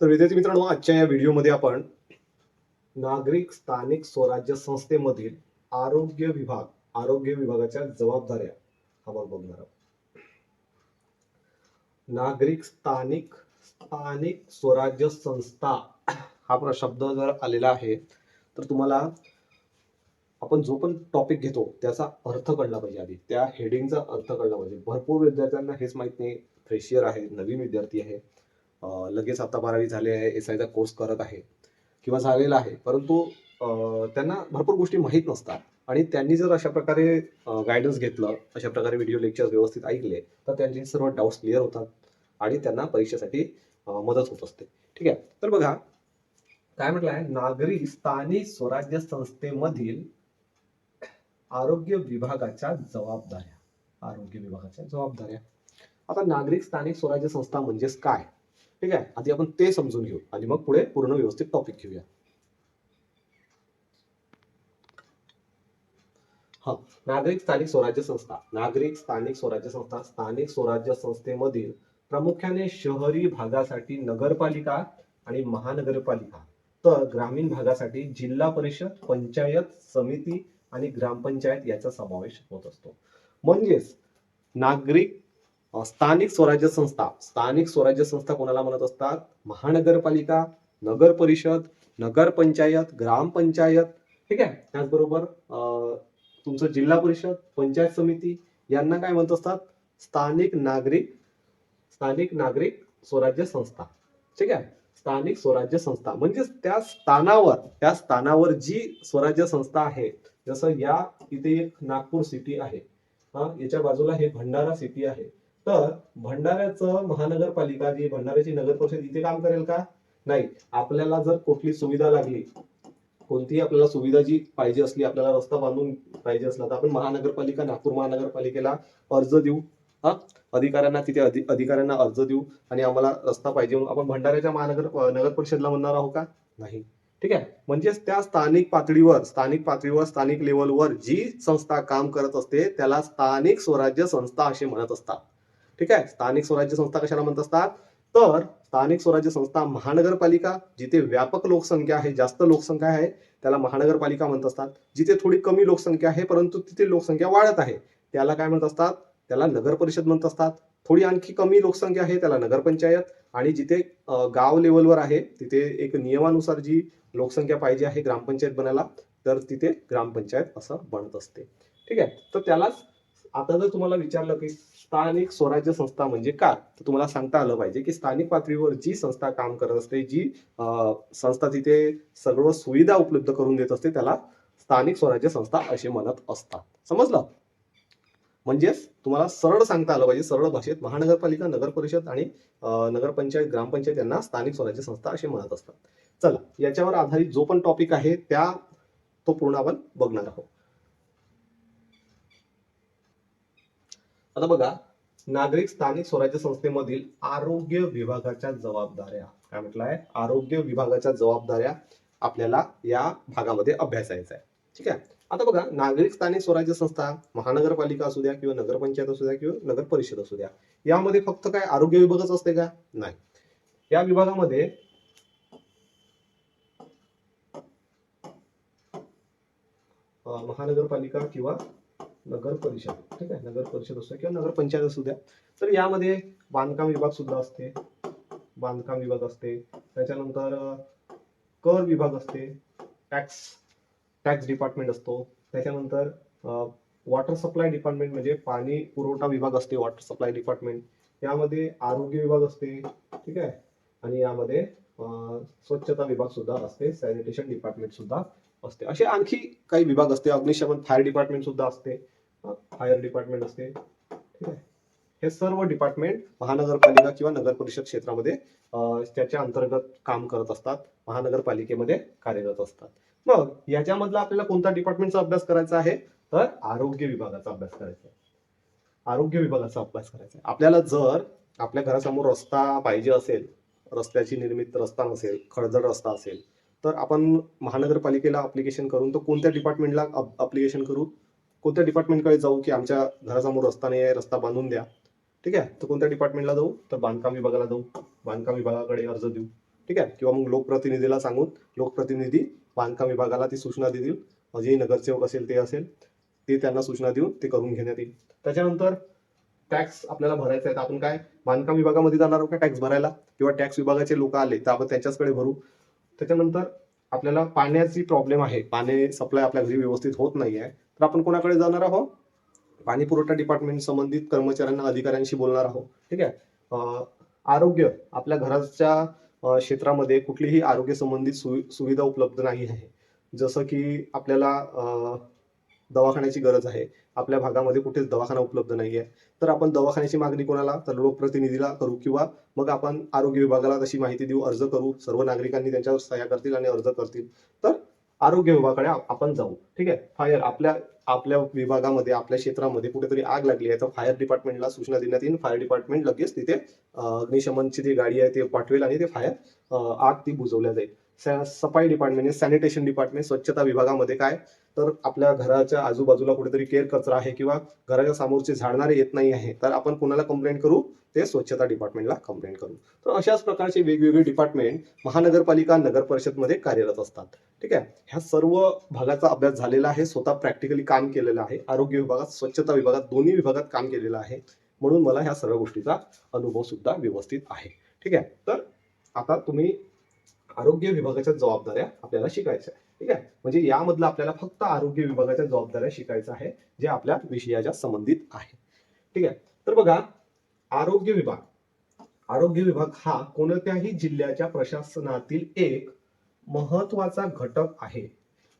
तर विद्यार्थी मित्रांनो आजच्या या व्हिडिओमध्ये आपण नागरिक स्थानिक स्वराज्य संस्थेमधील आरोग्य विभाग आरोग्य विभागाच्या जबाबदाऱ्या हा भाग बघणार आहोत. नागरिक स्थानिक स्थानिक स्वराज्य संस्था हा प्र- शब्द जर आलेला आहे तर तुम्हाला आपण जो पण टॉपिक घेतो त्याचा अर्थ कळला पाहिजे आधी. त्या हेडिंगचा अर्थ कळला पाहिजे. भरपूर विद्यार्थ्यांना हेच माहीत नाही. फ्रेशियर आहे नवीन विद्यार्थी आहे. लगेच आता बारावी झाले आहे एस आयचा कोर्स करत आहे किंवा झालेला आहे. परंतु त्यांना भरपूर गोष्टी माहीत नसतात. आणि त्यांनी जर अशा प्रकारे गायडन्स घेतलं अशा प्रकारे व्हिडिओ लेक्चर व्यवस्थित ऐकले तर त्यांचे सर्व डाऊट्स क्लिअर होतात आणि त्यांना परीक्षेसाठी मदत होत असते. ठीक आहे? तर बघा काय म्हटलं आहे? नागरी स्थानिक स्वराज्य संस्थेमधील आरोग्य विभागाच्या जबाबदाऱ्या. आरोग्य विभागाच्या जबाबदाऱ्या. आता नागरिक स्थानिक स्वराज्य संस्था म्हणजेच काय? ठीक आहे? आधी आपण ते समजून घेऊ आणि मग पुढे पूर्ण व्यवस्थित टॉपिक घेऊया. हा नागरिक स्थानिक स्वराज्य संस्था. नागरिक स्थानिक स्वराज्य संस्था स्थानिक स्वराज्य संस्थेमधील प्रामुख्याने शहरी भागासाठी नगरपालिका आणि महानगरपालिका. तर ग्रामीण भागासाठी जिल्हा परिषद पंचायत समिती आणि ग्रामपंचायत याचा समावेश होत असतो. म्हणजेच नागरिक स्थानिक स्वराज्य संस्था. स्थानिक स्वराज्य संस्था कोणाला म्हणत असतात? महानगरपालिका नगर परिषद नगर पंचायत ग्रामपंचायत ठीक आहे? त्याचबरोबर तुमचं जिल्हा परिषद पंचायत समिती यांना काय म्हणत असतात? स्थानिक नागरिक स्थानिक नागरिक स्वराज्य संस्था. ठीक आहे? स्थानिक स्वराज्य संस्था. म्हणजे त्या स्थानावर त्या स्थानावर जी स्वराज्य संस्था आहे जसं या इथे एक नागपूर सिटी आहे. हा याच्या बाजूला हे भंडारा सिटी आहे. तर भंडाऱ्याचं महानगरपालिका जी भंडाऱ्याची नगर परिषद इथे काम करेल का? नाही. आपल्याला जर कुठली सुविधा लागली कोणतीही आपल्याला सुविधा जी पाहिजे असली आपल्याला रस्ता बांधून पाहिजे असला तर आपण महानगरपालिका नागपूर महानगरपालिकेला अर्ज देऊ. हा? अधिकाऱ्यांना तिथे अधि अधिकाऱ्यांना अर्ज देऊ आणि आम्हाला रस्ता पाहिजे म्हणून. आपण भंडाऱ्याच्या महानगर नगर परिषदला म्हणणार आहोत का? नाही. ठीक आहे? म्हणजेच त्या स्थानिक पातळीवर स्थानिक पातळीवर स्थानिक लेवलवर जी संस्था काम करत असते त्याला स्थानिक स्वराज्य संस्था असे म्हणत असतात. ठीक आहे? स्थानिक स्वराज्य संस्था कशाला म्हणत असतात? तर स्थानिक स्वराज्य संस्था महानगरपालिका जिथे व्यापक लोकसंख्या आहे जास्त लोकसंख्या आहे त्याला महानगरपालिका म्हणत असतात. जिथे थोडी कमी लोकसंख्या आहे परंतु तिथे लोकसंख्या वाढत आहे त्याला काय म्हणत असतात? त्याला नगर परिषद म्हणत असतात. थोडी आणखी कमी लोकसंख्या आहे त्याला नगरपंचायत आणि जिथे गाव लेवलवर आहे तिथे एक नियमानुसार जी लोकसंख्या पाहिजे आहे ग्रामपंचायत बनायला तर तिथे ग्रामपंचायत असं बनत असते. ठीक आहे? तर त्यालाच आता जर तुम्हाला विचारलं की स्थानिक स्वराज्य संस्था म्हणजे काय तर तुम्हाला सांगता आलं पाहिजे की स्थानिक पातळीवर जी संस्था काम करत असते जी संस्था तिथे सर्व सुविधा उपलब्ध करून देत असते त्याला स्थानिक स्वराज्य संस्था असे म्हणत असतात. समजलं? म्हणजेच तुम्हाला सरळ सांगता आलं पाहिजे सरळ भाषेत महानगरपालिका नगर परिषद आणि नगरपंचायत ग्रामपंचायत यांना स्थानिक स्वराज्य संस्था असे म्हणत असतात. चला याच्यावर आधारित जो पण टॉपिक आहे त्या तो पूर्ण आपण बघणार आहोत. आता बघा नागरिक स्थानिक स्वराज्य संस्थेमधील आरोग्य विभागाच्या जबाबदाऱ्या. काय म्हटलंय? आरोग्य विभागाच्या जबाबदाऱ्या आपल्याला या भागामध्ये अभ्यासायचा आहे. ठीक आहे? आता बघा नागरिक स्थानिक स्वराज्य संस्था महानगरपालिका असू द्या किंवा नगरपंचायत असू द्या किंवा नगर परिषद असू द्या यामध्ये फक्त काय आरोग्य विभागच असते का? नाही. या विभागामध्ये महानगरपालिका किंवा नगर परिषद ठीक आहे? नगर परिषद असू किंवा नगर पंचायत असू द्या. तर यामध्ये बांधकाम विभाग सुद्धा असते. बांधकाम विभाग असते. त्याच्यानंतर कर विभाग असते. टॅक्स टॅक्स डिपार्टमेंट असतो. त्याच्यानंतर वॉटर सप्लाय डिपार्टमेंट म्हणजे पाणी पुरवठा विभाग असते वॉटर सप्लाय डिपार्टमेंट. यामध्ये आरोग्य विभाग असते ठीक आहे? आणि यामध्ये स्वच्छता विभाग सुद्धा असते. सॅनिटेशन डिपार्टमेंट सुद्धा असते. असे आणखी काही विभाग असते. अग्निशमन फायर डिपार्टमेंट सुद्धा असते. फायर डिपार्टमेंट असते. ठीक आहे? हे सर्व डिपार्टमेंट महानगरपालिका किंवा नगर परिषद क्षेत्रामध्ये त्याच्या अंतर्गत काम करत असतात. महानगरपालिकेमध्ये कार्यरत असतात. मग याच्यामधला आपल्याला कोणता डिपार्टमेंटचा अभ्यास करायचा आहे? तर आरोग्य विभागाचा अभ्यास करायचा आहे. आरोग्य विभागाचा अभ्यास करायचा आहे. आपल्याला जर आपल्या घरासमोर रस्ता पाहिजे असेल रस्त्याची निर्मित रस्ता नसेल खडजड रस्ता असेल तर आपण महानगरपालिकेला अप्लिकेशन करून तर कोणत्या डिपार्टमेंटला अप्लिकेशन करू? कोणत्या डिपार्टमेंटकडे जाऊ की आमच्या घरासमोर रस्ता नाही आहे रस्ता बांधून द्या? ठीक आहे? तर कोणत्या डिपार्टमेंटला जाऊ? तर बांधकाम विभागाला जाऊ. बांधकाम विभागाकडे अर्ज देऊ. ठीक आहे? किंवा मग लोकप्रतिनिधीला सांगून लोकप्रतिनिधी बांधकाम विभागाला ती सूचना देतील. जे नगरसेवक असेल ते असेल ते त्यांना सूचना देऊन ते करून घेण्यात येईल. त्याच्यानंतर टॅक्स आपल्याला भरायचा आहे तर आपण काय? बांधकाम विभागामध्ये जाणार आहोत का टॅक्स भरायला? किंवा टॅक्स विभागाचे लोक आले तर आपण त्यांच्याचकडे भरू. त्याच्यानंतर आपल्याला पाण्याची प्रॉब्लेम आहे. पाणी सप्लाय आपल्या घरी व्यवस्थित होत नाही आहे तर आपण कोणाकडे जाणार आहोत? पाणी पुरवठा डिपार्टमेंट संबंधित कर्मचाऱ्यांना अधिकाऱ्यांशी बोलणार आहोत. ठीक आहे? आरोग्य आपल्या घराच्या क्षेत्रामध्ये कुठलीही आरोग्य संबंधित सुवि- सुविधा उपलब्ध नाही आहे. जसं की आपल्याला दवाखान्याची गरज आहे. आपल्या भागामध्ये कुठेच दवाखाना उपलब्ध नाही आहे तर आपण दवाखान्याची मागणी कोणाला तर लोकप्रतिनिधीला करू किंवा मग आपण आरोग्य विभागाला तशी माहिती देऊ अर्ज करू. सर्व नागरिकांनी त्यांच्यावर सह्या करतील आणि अर्ज करतील. तर आरोग्य विभागाकडे आपण जाऊ. ठीक आहे? फायर आपल्या आपल्या विभागामध्ये आपल्या क्षेत्रामध्ये कुठेतरी आग लागली आहे. तर फायर डिपार्टमेंटला सूचना देण्यात येईल. फायर डिपार्टमेंट लगेच तिथे अग्निशमनची जी गाडी आहे ते पाठवेल आणि ते फायर आग ती बुजवल्या जाईल. सफाई डिपार्टमेंट सॅनिटेशन डिपार्टमेंट स्वच्छता विभागामध्ये काय? तर आपल्या घराच्या आजूबाजूला कुठेतरी केर कचरा आहे किंवा घराच्या समोरचे झाडणारे येत नाही आहे. तर आपण कोणाला कंप्लेंट करू? ते स्वच्छता डिपार्टमेंटला कंप्लेंट करू तर अशाच प्रकारचे वेगवेगळे डिपार्टमेंट महानगरपालिका नगर परिषदमध्ये कार्यरत असतात. ठीक आहे? ह्या सर्व भागाचा अभ्यास झालेला आहे स्वतः प्रॅक्टिकली काम केलेलं आहे. आरोग्य विभागात स्वच्छता विभागात दोन्ही विभागात काम केलेलं आहे. म्हणून मला ह्या सर्व गोष्टीचा अनुभव सुद्धा व्यवस्थित आहे. ठीक आहे? तर आता तुम्ही आरोग्य विभागाच्या जबाबदाऱ्या आपल्याला शिकायच्या ठीक आहे? म्हणजे यामधलं आपल्याला फक्त आरोग्य विभागाच्या जबाबदाऱ्या शिकायचं आहे जे आपल्या विषयाच्या संबंधित आहे. ठीक आहे? तर बघा आरोग्य विभाग. आरोग्य विभाग हा कोणत्याही जिल्ह्याच्या प्रशासनातील एक महत्त्वाचा घटक आहे.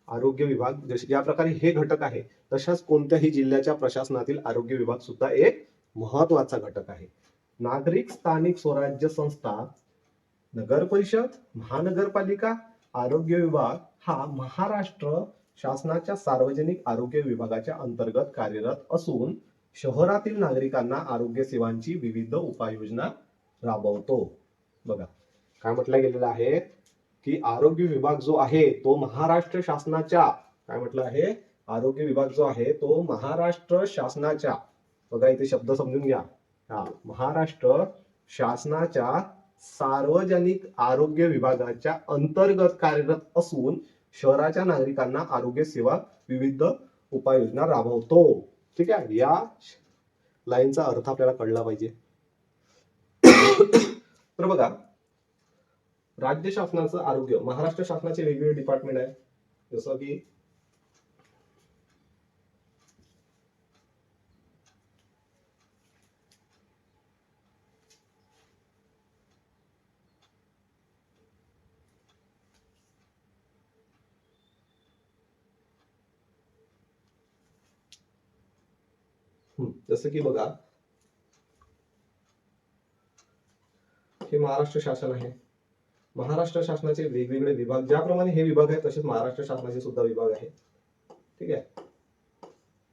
आरोग्य विभाग जसे ज्या प्रकारे हे घटक आहे तशाच कोणत्याही जिल्ह्याच्या प्रशासनातील आरोग्य विभाग सुद्धा एक महत्त्वाचा घटक आहे. नागरिक स्थानिक स्वराज्य संस्था नगर परिषद महानगरपालिका आरोग्य विभाग हा महाराष्ट्र शासनाच्या सार्वजनिक आरोग्य विभागाच्या अंतर्गत कार्यरत असून शहरातील नागरिकांना आरोग्य सेवांची विविध उपाययोजना राबवतो. बघा काय म्हटलं गेलेलं आहे की आरोग्य विभाग जो आहे तो महाराष्ट्र शासनाच्या काय म्हटलं आहे? आरोग्य विभाग जो आहे तो महाराष्ट्र शासनाच्या बघा इथे शब्द समजून घ्या. हा महाराष्ट्र शासनाच्या सार्वजनिक आरोग्य विभागाच्या अंतर्गत कार्यरत असून शहराच्या नागरिकांना आरोग्य सेवा विविध उपाययोजना राबवतो. ठीक आहे. या लाईनचा अर्थ आपल्याला कळला पाहिजे. तर बघा राज्य शासनाचं आरोग्य महाराष्ट्र शासनाचे वेगवेगळे डिपार्टमेंट आहे जसं की जसं की बघा हे महाराष्ट्र शासन आहे. महाराष्ट्र शासनाचे वेगवेगळे विभाग ज्याप्रमाणे हे विभाग आहेत तसेच महाराष्ट्र शासनाचे सुद्धा विभाग आहे ठीक आहे?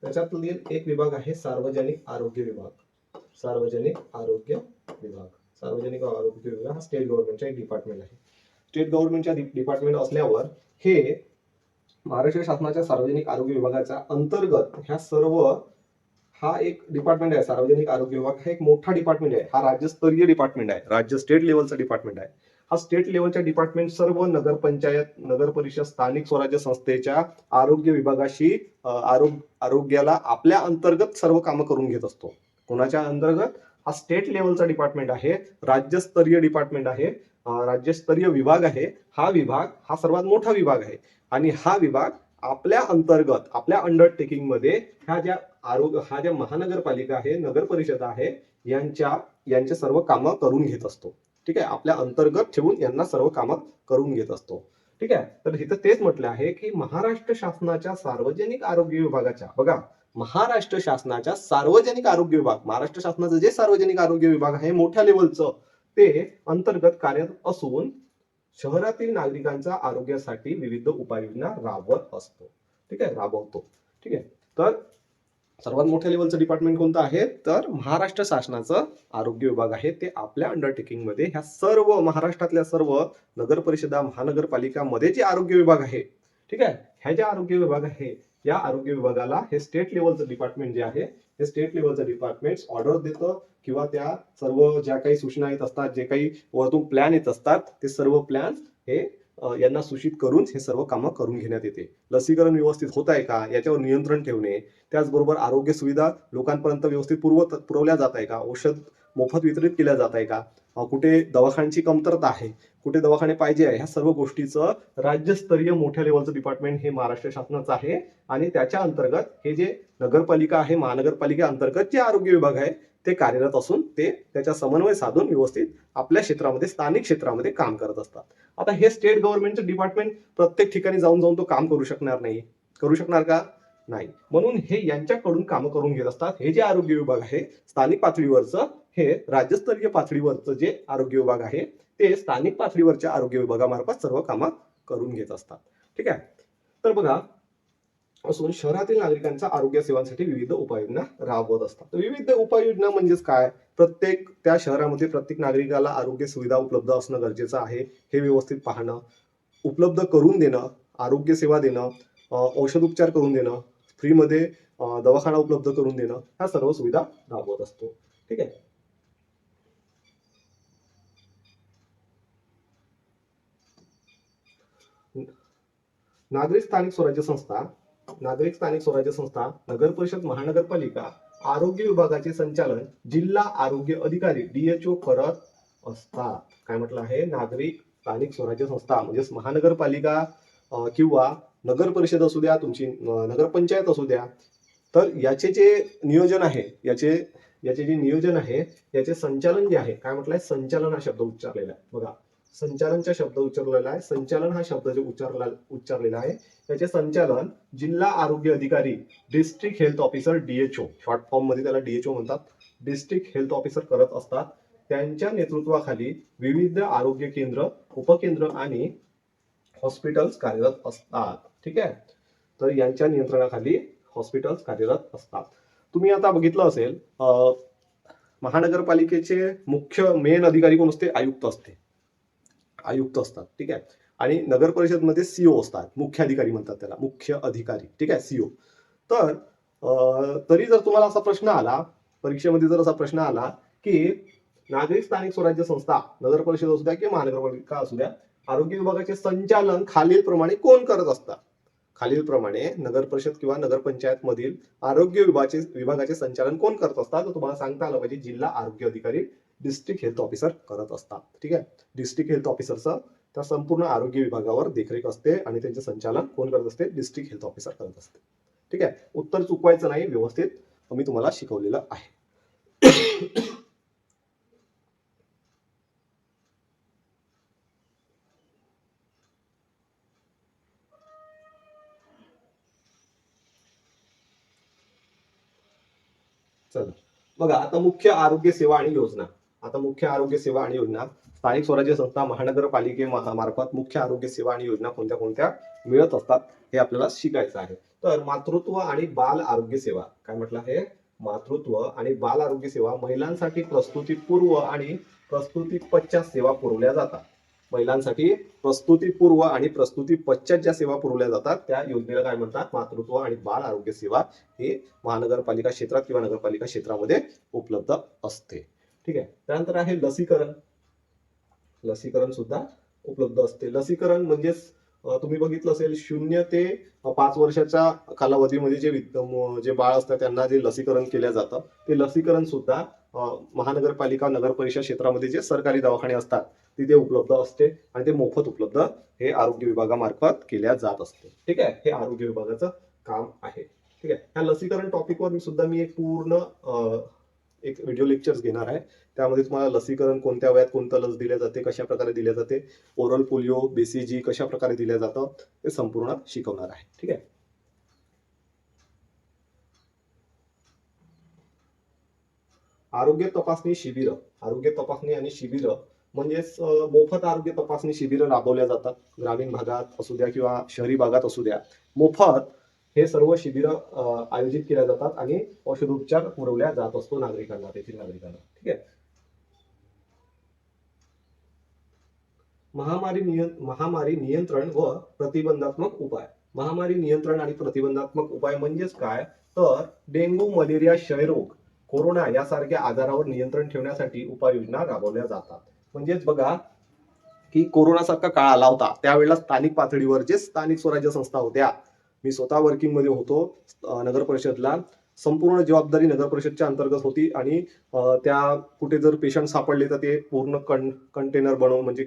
त्याच्यातील एक विभाग आहे सार्वजनिक आरोग्य विभाग. सार्वजनिक आरोग्य विभाग. सार्वजनिक आरोग्य विभाग हा स्टेट गव्हर्नमेंटचा एक डिपार्टमेंट आहे. स्टेट गव्हर्नमेंटच्या डिपार्टमेंट असल्यावर हे महाराष्ट्र शासनाच्या सार्वजनिक आरोग्य विभागाच्या अंतर्गत ह्या सर्व हा एक डिपार्टमेंट आहे सार्वजनिक आरोग्य विभाग. हा एक मोठा डिपार्टमेंट आहे. हा राज्यस्तरीय डिपार्टमेंट आहे. राज्य स्टेट लेवलचा डिपार्टमेंट आहे. हा स्टेट लेवलच्या डिपार्टमेंट सर्व नगरपंचायत नगर परिषद स्थानिक स्वराज्य संस्थेच्या आरोग्य विभागाशी आरोग्य आरोग्याला आपल्या अंतर्गत सर्व कामं करून घेत असतो. कोणाच्या अंतर्गत? हा स्टेट लेवलचा डिपार्टमेंट आहे. राज्यस्तरीय डिपार्टमेंट आहे. राज्यस्तरीय विभाग आहे. हा विभाग हा सर्वात मोठा विभाग आहे. आणि हा विभाग आपल्या अंतर्गत आपल्या अंडरटेकिंगमध्ये ह्या ज्या आरोग्य हा ज्या महानगरपालिका आहे नगर परिषद आहे यांच्या यांचे सर्व कामं करून घेत असतो. ठीक आहे? आपल्या अंतर्गत ठेवून यांना सर्व कामं करून घेत असतो. ठीक आहे? तर इथं तेच म्हटलं आहे की महाराष्ट्र शासनाच्या सार्वजनिक आरोग्य विभागाच्या बघा महाराष्ट्र शासनाच्या सार्वजनिक आरोग्य विभाग महाराष्ट्र शासनाचं जे सार्वजनिक आरोग्य विभाग आहे मोठ्या लेवलचं ते अंतर्गत कार्यरत असून शहरातील नागरिकांच्या आरोग्यासाठी विविध उपाययोजना राबवत असतो. ठीक आहे? राबवतो. ठीक आहे? तर सर्वात मोठ्या लेवलचं डिपार्टमेंट कोणतं आहे? तर महाराष्ट्र शासनाचं आरोग्य विभाग आहे. ते आपल्या अंडरटेकिंगमध्ये ह्या सर्व महाराष्ट्रातल्या सर्व नगर परिषदा महानगरपालिकामध्ये जे आरोग्य विभाग आहे ठीक आहे? ह्या ज्या आरोग्य विभाग आहे या आरोग्य विभागाला हे स्टेट लेवलचं डिपार्टमेंट जे आहे हे स्टेट लेवलचं डिपार्टमेंट ऑर्डर देतं किंवा त्या सर्व ज्या काही सूचना येत असतात जे काही वरतून प्लॅन येत असतात ते सर्व प्लॅन हे यांना सूचित करून हे सर्व कामं करून घेण्यात येते. लसीकरण व्यवस्थित होत आहे का? याच्यावर नियंत्रण ठेवणे. त्याचबरोबर आरोग्य सुविधा लोकांपर्यंत व्यवस्थित पुरवत पुरवल्या जात आहे का? औषध मोफत वितरित केल्या जात आहे का? कुठे दवाखान्याची कमतरता आहे? कुठे दवाखाने पाहिजे आहे? ह्या सर्व गोष्टीचं राज्यस्तरीय मोठ्या लेवलचं डिपार्टमेंट हे महाराष्ट्र शासनाचं आहे. आणि त्याच्या अंतर्गत हे जे नगरपालिका आहे महानगरपालिका अंतर्गत जे आरोग्य विभाग आहे ते कार्यरत असून ते त्याच्या समन्वय साधून व्यवस्थित आपल्या क्षेत्रामध्ये स्थानिक क्षेत्रामध्ये काम करत असतात. आता हे स्टेट गव्हर्नमेंटचं डिपार्टमेंट प्रत्येक ठिकाणी जाऊन जाऊन तो काम करू शकणार नाही. करू शकणार का? नाही. म्हणून हे यांच्याकडून कामं करून घेत असतात. हे जे आरोग्य विभाग आहे स्थानिक पातळीवरचं हे राज्यस्तरीय पातळीवरचं जे आरोग्य विभाग आहे ते स्थानिक पातळीवरच्या आरोग्य विभागामार्फत सर्व कामं करून घेत असतात. ठीक आहे? तर बघा असून शहरातील नागरिकांच्या आरोग्य सेवांसाठी विविध उपाययोजना राबवत असतात. विविध उपाययोजना म्हणजेच काय? प्रत्येक त्या शहरामध्ये प्रत्येक नागरिकाला आरोग्य सुविधा उपलब्ध असणं गरजेचं आहे. हे व्यवस्थित पाहणं उपलब्ध करून देणं आरोग्य सेवा देणं औषध उपचार करून देणं फ्रीमध्ये दवाखाना उपलब्ध करून देणं ह्या सर्व सुविधा राबवत असतो. ठीक आहे? नागरिक स्थानिक स्वराज्य संस्था नागरिक स्थानिक स्वराज्य संस्था नगर परिषद महानगरपालिका आरोग्य विभागाचे संचालन जिल्हा आरोग्य अधिकारी डीएचओ करत असतात. काय म्हटलं आहे? नागरिक स्थानिक स्वराज्य संस्था म्हणजेच महानगरपालिका किंवा नगर परिषद असू द्या तुमची नगरपंचायत असू द्या तर याचे जे नियोजन आहे याचे याचे जे नियोजन आहे याचे संचालन जे आहे काय म्हटलंय? संचालन हा शब्द उच्चारलेला आहे. बघा संचालनचा शब्द उच्चारलेला आहे. संचालन हा शब्द जो उच्चारला उच्चारलेला आहे. त्याचे संचालन जिल्हा आरोग्य अधिकारी district health officer DHO short फॉर्ममध्ये त्याला डीएचओ म्हणतात. डिस्ट्रिक्ट हेल्थ ऑफिसर करत असतात. त्यांच्या नेतृत्वाखाली विविध आरोग्य केंद्र उपकेंद्र आणि हॉस्पिटल्स कार्यरत असतात. ठीक आहे? तर यांच्या नियंत्रणाखाली हॉस्पिटल्स कार्यरत असतात. तुम्ही आता बघितलं असेल अं, महानगरपालिकेचे मुख्य मेन अधिकारी कोण असते? आयुक्त असते. आयुक्त असतात ठीक आहे? आणि नगर परिषदमध्ये सीओ असतात मुख्य अधिकारी म्हणतात त्याला मुख्य अधिकारी ठीक आहे? सीओ तर तरी जर तुम्हाला असा प्रश्न आला परीक्षेमध्ये जर असा प्रश्न आला की नागरिक स्थानिक स्वराज्य संस्था नगर परिषद असू द्या किंवा महानगरपालिका असू द्या आरोग्य विभागाचे संचालन खालीलप्रमाणे कोण करत असतात? खालीलप्रमाणे नगर परिषद किंवा नगरपंचायत मधील आरोग्य विभागाचे विभागाचे संचालन कोण करत असतात? तर तुम्हाला सांगता आलं पाहिजे जिल्हा आरोग्य अधिकारी डिस्ट्रिक्ट हेल्थ ऑफिसर करत असतात. ठीक आहे? डिस्ट्रिक्ट हेल्थ ऑफिसरचं त्या संपूर्ण आरोग्य विभागावर देखरेख असते आणि त्यांचे संचालन कोण करत असते? डिस्ट्रिक्ट हेल्थ ऑफिसर करत असते. ठीक आहे? उत्तर चुकवायचं नाही व्यवस्थित मी तुम्हाला शिकवलेलं आहे. चला. बघा आता मुख्य आरोग्य सेवा आणि योजना. आता मुख्य आरोग्य सेवा आणि योजना. स्थानिक स्वराज्य संस्था महानगरपालिके मार्फत मुख्य आरोग्य सेवा आणि योजना कोणत्या कोणत्या मिळत असतात हे आपल्याला शिकायचं आहे. तर मातृत्व आणि बाल आरोग्य सेवा. काय म्हटलं आहे? मातृत्व आणि बाल आरोग्य सेवा महिलांसाठी प्रस्तुतीपूर्व आणि प्रस्तुती पश्चात सेवा पुरवल्या जातात. महिलांसाठी प्रस्तुतीपूर्व आणि प्रस्तुती पश्चात ज्या सेवा पुरवल्या जातात त्या योजनेला काय म्हणतात? मातृत्व आणि बाल आरोग्य सेवा ही महानगरपालिका क्षेत्रात किंवा नगरपालिका क्षेत्रामध्ये उपलब्ध असते. ठीक आहे. त्यानंतर आहे लसीकरण. लसीकरण सुद्धा उपलब्ध असते. लसीकरण म्हणजेच तुम्ही बघितलं असेल शून्य ते पाच वर्षाच्या कालावधीमध्ये जे जे बाळ असतात त्यांना जे लसीकरण केलं जातं ते लसीकरण सुद्धा महानगरपालिका नगर परिषद क्षेत्रामध्ये जे सरकारी दवाखाने असतात तिथे उपलब्ध असते आणि ते मोफत उपलब्ध हे आरोग्य विभागामार्फत केल्या जात असते. ठीक आहे? हे आरोग्य विभागाचं काम आहे. ठीक आहे? ह्या लसीकरण टॉपिकवर सुद्धा मी एक पूर्ण एक व्हिडिओ लेक्चर्स घेणार आहे. त्यामध्ये तुम्हाला लसीकरण कोणत्या वयात कोणतं लस दिल्या जाते कशा प्रकारे दिल्या जाते ओरल पोलिओ बेसीजी कशा प्रकारे दिल्या जातं ते संपूर्ण शिकवणार आहे. ठीक आहे? आरोग्य तपासणी शिबिर. आरोग्य तपासणी आणि शिबिर म्हणजेच मोफत आरोग्य तपासणी शिबिरं राबवल्या जातात. ग्रामीण भागात असू द्या किंवा शहरी भागात असू द्या. मोफत हे सर्व शिबिरं आयोजित केल्या जातात आणि औषधोपचार पुरवल्या जात असतो नागरिकांना तेथील नागरिकांना. ठीक आहे? महामारी नियं महामारी नियंत्रण व प्रतिबंधात्मक उपाय. महामारी नियंत्रण आणि प्रतिबंधात्मक उपाय म्हणजेच काय? तर डेंग्यू मलेरिया क्षयरोग कोरोना यासारख्या आजारावर नियंत्रण ठेवण्यासाठी उपाययोजना राबवल्या जातात. म्हणजेच बघा की कोरोनासारखा काळ आला होता. त्यावेळेला स्थानिक पातळीवर जे स्थानिक स्वराज्य संस्था होत्या मी स्वतः वर्किंगमध्ये होतो नगर परिषदला. संपूर्ण जबाबदारी नगर परिषदच्या अंतर्गत होती आणि त्या कुठे जर पेशंट सापडले तर ते पूर्ण कं कंटेनर बनवून म्हणजे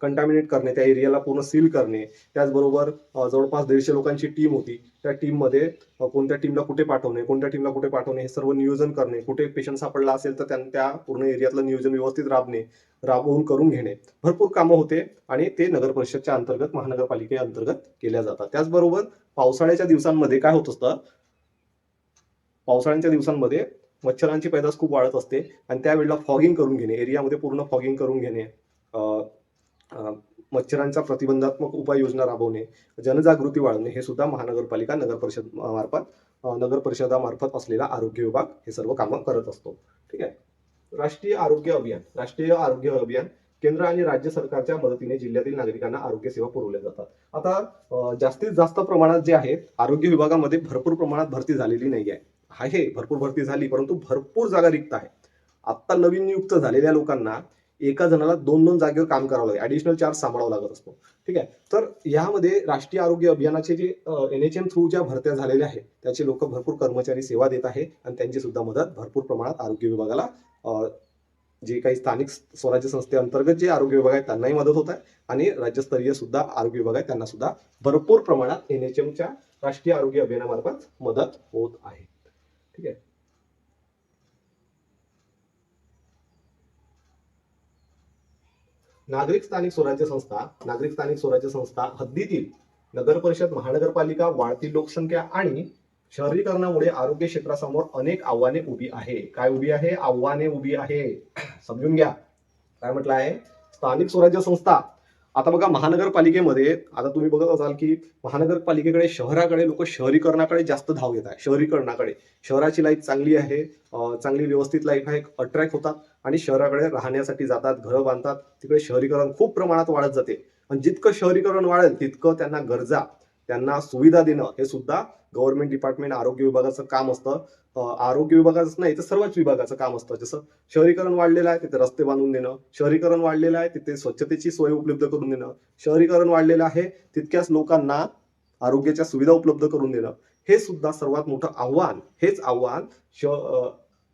कंटामिनेट करणे त्या एरियाला पूर्ण सील करणे. त्याचबरोबर जवळपास दीडशे लोकांची टीम होती. त्या टीममध्ये कोणत्या टीमला कुठे पाठवणे कोणत्या टीमला कुठे पाठवणे हे सर्व नियोजन करणे. कुठे पेशंट सापडला असेल तर त्यां- त्या पूर्ण एरियातलं नियोजन व्यवस्थित राबणे राबवून करून घेणे. भरपूर कामं होते आणि ते नगर परिषदच्या अंतर्गत महानगरपालिके अंतर्गत केल्या जातात. त्याचबरोबर पावसाळ्याच्या दिवसांमध्ये काय होत असतं? पावसाळ्याच्या दिवसांमध्ये मच्छरांची पैदास खूप वाढत असते आणि त्यावेळेला फॉगिंग करून घेणे. एरियामध्ये पूर्ण फॉगिंग करून घेणे. मच्छरांचा प्रतिबंधात्मक उपाययोजना राबवणे जनजागृती वाढवणे हे सुद्धा महानगरपालिका नगर परिषद मार्फत नगर परिषदामार्फत असलेला आरोग्य विभाग हे सर्व कामं करत असतो. ठीक आहे? राष्ट्रीय आरोग्य अभियान राष्ट्रीय आरोग्य अभियान केंद्र आणि राज्य सरकारच्या मदतीने जिल्ह्यातील नागरिकांना आरोग्य सेवा पुरवल्या जातात. आता जास्तीत जास्त प्रमाणात जे आहे आरोग्य विभागामध्ये भरपूर प्रमाणात भरती झालेली नाही आहे. आहे भरपूर भरती झाली परंतु भरपूर जागा रिक्त आहे. आता नवीन नियुक्त झालेल्या लोकांना एका जणाला दोन दोन जागेवर काम करावं लागेल. ऍडिशनल चार्ज सांभाळावा लागत असतो. ठीक आहे? तर यामध्ये राष्ट्रीय आरोग्य अभियानाचे जे एन एच एम थ्रू ज्या भरत्या झालेल्या आहेत त्याचे लोक भरपूर कर्मचारी सेवा देत आहे आणि त्यांची सुद्धा मदत भरपूर प्रमाणात आरोग्य विभागाला जे काही स्थानिक स्वराज्य संस्थेअंतर्गत जे आरोग्य विभाग आहेत त्यांनाही मदत होत आहे आणि राज्यस्तरीय सुद्धा आरोग्य विभाग आहे त्यांना सुद्धा भरपूर प्रमाणात एन एच एमच्या राष्ट्रीय आरोग्य अभियानामार्फत मदत होत आहे. ठीक आहे? नागरिक स्थानिक स्वराज्य संस्था नागरिक स्थानिक स्वराज्य संस्था हद्दीतील नगर परिषद महानगरपालिका वाढती लोकसंख्या आणि शहरीकरणामुळे आरोग्य क्षेत्रासमोर अनेक आव्हाने उभी आहे. काय उभी आहे? आव्हाने उभी आहे. समजून घ्या. काय म्हटलं आहे? स्थानिक स्वराज्य संस्था. आता बघा महानगरपालिकेमध्ये आता तुम्ही बघत असाल की महानगरपालिकेकडे शहराकडे लोक शहरीकरणाकडे जास्त धाव घेत आहे शहरीकरणाकडे. शहराची लाईफ चांगली आहे. चांगली व्यवस्थित लाईफ आहे. अट्रॅक्ट होतात. आणि शहराकडे राहण्यासाठी जातात घरं बांधतात तिकडे शहरीकरण खूप प्रमाणात वाढत जाते. आणि जितकं शहरीकरण वाढेल तितकं त्यांना गरजा त्यांना सुविधा देणं हे सुद्धा गव्हर्नमेंट डिपार्टमेंट आरोग्य विभागाचं काम असतं. आरोग्य विभागाचं नाही तर सर्वच विभागाचं काम असतं. जसं शहरीकरण वाढलेलं आहे तिथे रस्ते बांधून देणं. शहरीकरण वाढलेलं आहे तिथे स्वच्छतेची सोय उपलब्ध करून देणं. शहरीकरण वाढलेलं आहे तितक्याच लोकांना आरोग्याच्या सुविधा उपलब्ध करून देणं. हे सुद्धा सर्वात मोठं आव्हान हेच आव्हान श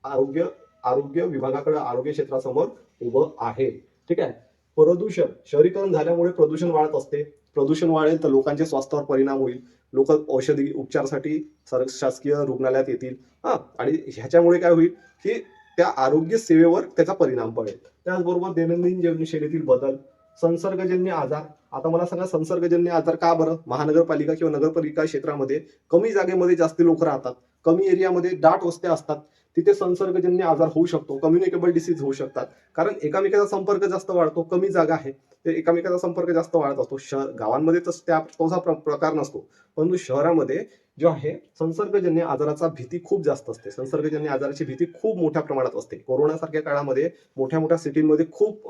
आरोग्य आरोग्य विभागाकडे आरोग्य क्षेत्रासमोर उभं आहे. ठीक आहे? प्रदूषण शहरीकरण झाल्यामुळे प्रदूषण वाढत असते. प्रदूषण वाढेल तर लोकांच्या स्वास्थ्यावर परिणाम होईल. लोक औषधी उपचारासाठी सर शासकीय रुग्णालयात येतील. हा आणि ह्याच्यामुळे काय होईल की त्या आरोग्य सेवेवर त्याचा परिणाम पडेल. त्याचबरोबर दैनंदिन जीवनशैलीतील बदल संसर्गजन्य आजार आता मला सांगा संसर्गजन्य आजार का बरं? महानगरपालिका किंवा नगरपालिका क्षेत्रामध्ये कमी जागेमध्ये जास्त लोक राहतात कमी एरियामध्ये दाट वस्त्या असतात तिथे संसर्गजन्य आजार होऊ शकतो कम्युनिकेबल डिसीज होऊ शकतात. कारण एकामेकाचा संपर्क जास्त वाढतो कमी जागा आहे ते एकामेकाचा संपर्क जास्त वाढत असतो. शहर गावांमध्ये तर त्या तोसा प्र- प्रकार नसतो. परंतु शहरामध्ये जो आहे संसर्गजन्य आजाराचा भीती खूप जास्त असते. संसर्गजन्य आजाराची भीती खूप मोठ्या प्रमाणात असते. कोरोनासारख्या काळामध्ये मोठ्या मोठ्या सिटीमध्ये खूप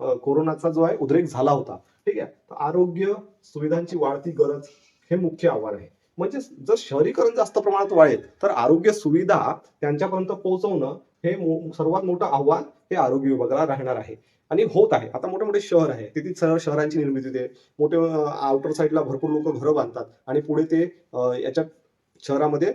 कोरोनाचा जो आहे उद्रेक झाला होता. ठीक आहे? तर आरोग्य सुविधांची वाढती गरज हे मुख्य आव्हान आहे. म्हणजे जर शहरीकरण जास्त प्रमाणात वाढेल तर आरोग्य सुविधा त्यांच्यापर्यंत पोहोचवणं हे सर्वात मोठं आव्हान हे आरोग्य विभागाला राहणार आहे. आणि होत आहे. आता मोठे मोठे शहर आहे. तिथे शहरांची निर्मिती होते. मोठे आउटर साईडला भरपूर लोक घरं बांधतात. आणि पुढे ते याच्या शहरामध्ये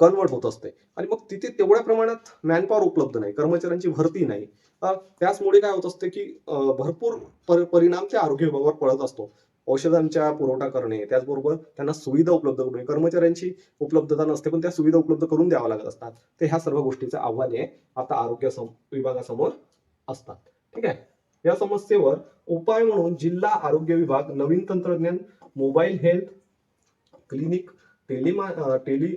कन्वर्ट होत असते. आणि मग तिथे तेवढ्या प्रमाणात मॅनपॉवर उपलब्ध नाही. कर्मचाऱ्यांची भरती नाही. त्याचमुळे काय होत असते की भरपूर परिणाम त्या आरोग्य विभागावर पडत असतो. औषधांच्या पुरवठा करणे त्याचबरोबर त्यांना सुविधा उपलब्ध करणे कर्मचाऱ्यांची उपलब्धता नसते पण त्या सुविधा उपलब्ध करून द्याव्या लागत असतात. ते ह्या सर्व गोष्टीचं आव्हाने आता आरोग्य विभागासमोर असतात. ठीक आहे? या समस्येवर उपाय म्हणून जिल्हा आरोग्य विभाग नवीन तंत्रज्ञान मोबाईल हेल्थ क्लिनिक टेलिमा टेली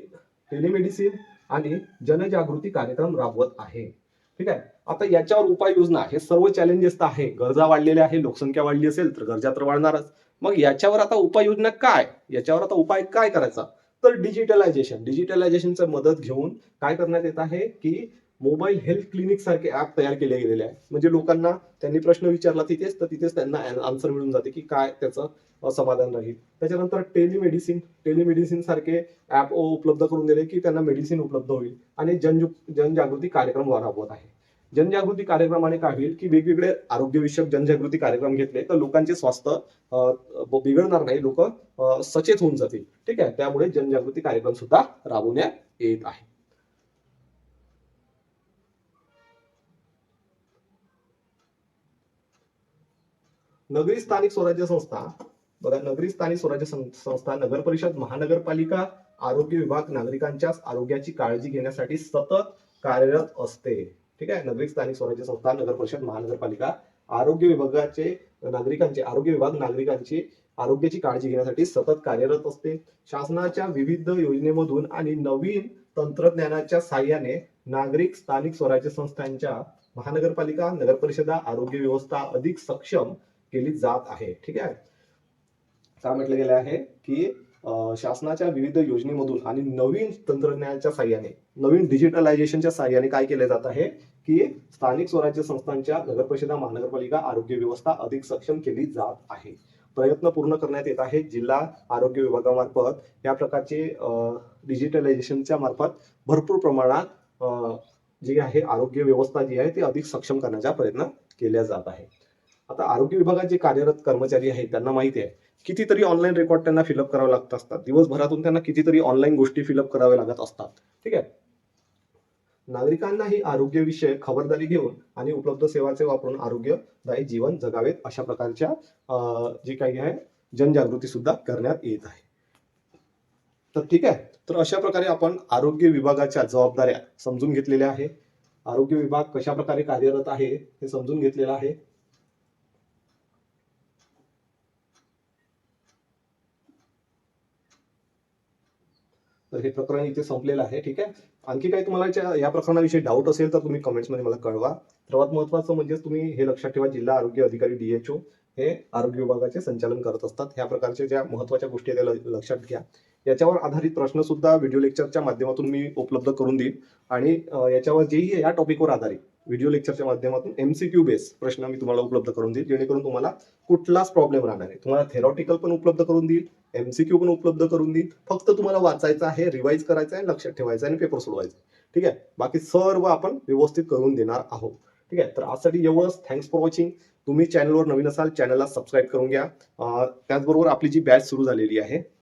टेलिमेडिसिन आणि जनजागृती कार्यक्रम राबवत आहे. ठीक आहे? आता याच्यावर उपाययोजना हे सर्व चॅलेंजेस तर आहे. गरजा वाढलेल्या आहे लोकसंख्या वाढली असेल तर गरजा तर वाढणारच. मग याच्यावर आता उपाययोजना काय? याच्यावर आता उपाय काय करायचा? तर डिजिटलायझेशन डिजिटलायझेशनचं मदत घेऊन काय करण्यात येत आहे की मोबाईल हेल्थ क्लिनिक सारखे ऍप तयार केले गेलेले आहे म्हणजे लोकांना त्यांनी प्रश्न विचारला तिथेच तर तिथेच त्यांना आन्सर मिळून जाते की काय त्याचं समाधान राहील. त्याच्यानंतर टेलिमेडिसिन टेलिमेडिसिन सारखे ऍप उपलब्ध करून दिले की त्यांना मेडिसिन उपलब्ध होईल आणि जनजु जनजागृती कार्यक्रम राबवत आहे. जनजागृती कार्यक्रमाने काय होईल की वेगवेगळे आरोग्यविषयक जनजागृती कार्यक्रम घेतले तर लोकांचे स्वास्थ्य बिघडणार नाही. लोक सचेत होऊन जातील. ठीक आहे? त्यामुळे जनजागृती कार्यक्रम सुद्धा राबवण्यात येत आहे. नगरी स्थानिक स्वराज्य संस्था बघा नगरी स्थानिक स्वराज्य संस्था नगर परिषद महानगरपालिका आरोग्य विभाग नागरिकांच्या आरोग्याची काळजी घेण्यासाठी सतत कार्यरत असते. ठीक आहे? नगरी स्थानिक स्वराज्य संस्था नगर परिषद महानगरपालिका आरोग्य विभागाचे नागरिकांचे आरोग्य विभाग नागरिकांची आरोग्याची काळजी घेण्यासाठी सतत कार्यरत असते. शासनाच्या विविध योजनेमधून आणि नवीन तंत्रज्ञानाच्या साहाय्याने नागरिक स्थानिक स्वराज्य संस्थांच्या महानगरपालिका नगर परिषदा आरोग्य व्यवस्था अधिक सक्षम केली जात आहे. ठीक आहे? काय म्हटलं गेलं आहे की शासनाच्या विविध योजनेमधून आणि नवीन तंत्रज्ञानाच्या साह्याने नवीन डिजिटलायझेशनच्या साह्याने काय केले जात आहे की स्थानिक स्वराज्य संस्थांच्या नगर परिषदा महानगरपालिका आरोग्य व्यवस्था अधिक सक्षम केली जात आहे. प्रयत्न पूर्ण करण्यात येत आहे जिल्हा आरोग्य विभागामार्फत. या प्रकारचे डिजिटलायझेशनच्या मार्फत भरपूर प्रमाणात अं, जी आहे आरोग्य व्यवस्था जी आहे ती अधिक सक्षम करण्याचा प्रयत्न केल्या जात आहे. आता आरोग्य विभागात जे कार्यरत कर्मचारी आहेत त्यांना माहिती आहे. कितीतरी ऑनलाईन रेकॉर्ड त्यांना फिलअप करावे लागत असतात. दिवसभरातून त्यांना कितीतरी ऑनलाईन गोष्टी फिलअप कराव्या लागत असतात. ठीक आहे? नागरिकांनाही आरोग्यविषयक खबरदारी घेऊन आणि उपलब्ध सेवाचे वापरून आरोग्यदायी जीवन जगावेत अशा प्रकारच्या जे जी काही आहे जनजागृती सुद्धा करण्यात येत आहे. तर ठीक आहे? तर अशा प्रकारे आपण आरोग्य विभागाच्या जबाबदाऱ्या समजून घेतलेल्या आहे. आरोग्य विभाग कशा प्रकारे कार्यरत आहे हे समजून घेतलेलं आहे. तर हे प्रकरण इथे संपलेलं आहे ठीक आहे? आणखी काही तुम्हाला या प्रकरणाविषयी डाऊट असेल तर तुम्ही कमेंट्समध्ये मला कळवा. सर्वात महत्वाचं म्हणजे तुम्ही हे लक्षात ठेवा जिल्हा आरोग्य अधिकारी डीएचओ हे आरोग्य विभागाचे संचालन करत असतात. ह्या प्रकारच्या ज्या महत्त्वाच्या गोष्टी आहेत त्या लक्षात घ्या. याच्यावर आधारित प्रश्न सुद्धा व्हिडिओ लेक्चरच्या माध्यमातून मी उपलब्ध करून देईन. आणि याच्यावर जेही आहे, या टॉपिकवर आधारित व्हिडिओ लेक्चरच्या माध्यमातून एमसीक्यू बेस प्रश्न मी तुम्हाला उपलब्ध करून देईल जेणेकरून तुम्हाला कुठलाच प्रॉब्लेम राहणार नाही. तुम्हाला थेरॉटिकल पण उपलब्ध करून देईल. एमसीक्यू पण उपलब्ध करून देईन फक्त तुम्हाला वाचायचं आहे रिवाईज करायचं आहे लक्षात ठेवायचं आहे आणि पेपर सोडवायचा आहे. ठीक आहे? बाकी सर्व आपण व्यवस्थित करून देणार आहोत. ठीक आहे? तर आजसाठी एवढंच. थँक्स फॉर वॉचिंग तुम्ही चॅनलवर नवीन असाल चॅनलला सबस्क्राईब करून घ्या. त्याचबरोबर आपली जी बॅच सुरू झालेली आहे